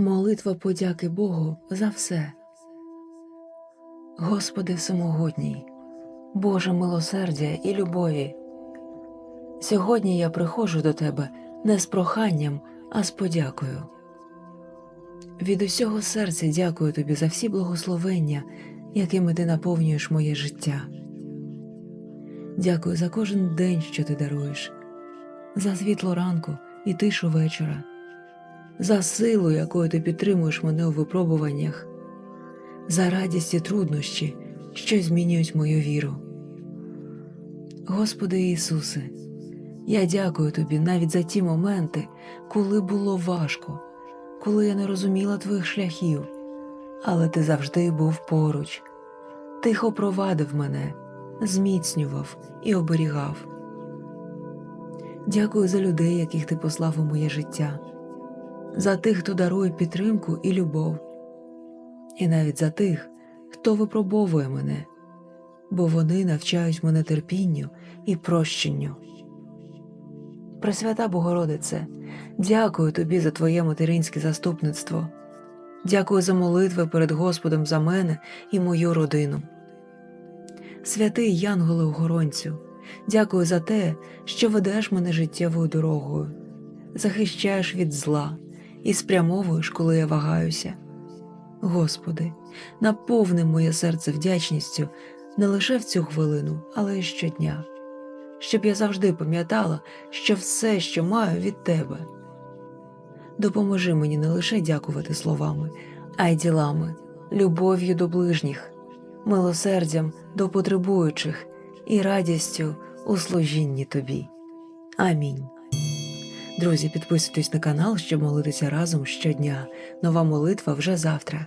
Молитва подяки Богу за все. Господи Всемогутній, Боже милосердя і любові. Сьогодні я приходжу до Тебе не з проханням, а з подякою. Від усього серця дякую Тобі за всі благословення, якими Ти наповнюєш моє життя. Дякую за кожен день, що ти даруєш, за світло ранку і тишу вечора, за силу, якою ти підтримуєш мене у випробуваннях, за радість і труднощі, що змінюють мою віру. Господи Ісусе, я дякую Тобі навіть за ті моменти, коли було важко, коли я не розуміла Твоїх шляхів, але Ти завжди був поруч, тихо провадив мене, зміцнював і оберігав. Дякую за людей, яких ти послав у моє життя, за тих, хто дарує підтримку і любов, і навіть за тих, хто випробовує мене, бо вони навчають мене терпінню і прощенню. Пресвята Богородице, дякую тобі за твоє материнське заступництво. Дякую за молитви перед Господом за мене і мою родину. Святий Янголе Охоронцю, дякую за те, що ведеш мене життєвою дорогою, захищаєш від зла і спрямовуєш, коли я вагаюся. Господи, наповни моє серце вдячністю не лише в цю хвилину, але й щодня, щоб я завжди пам'ятала, що все, що маю від Тебе. Допоможи мені не лише дякувати словами, а й ділами, любов'ю до ближніх, милосердям до потребуючих і радістю у служінні Тобі. Амінь. Друзі, підписуйтесь на канал, щоб молитися разом щодня. Нова молитва вже завтра.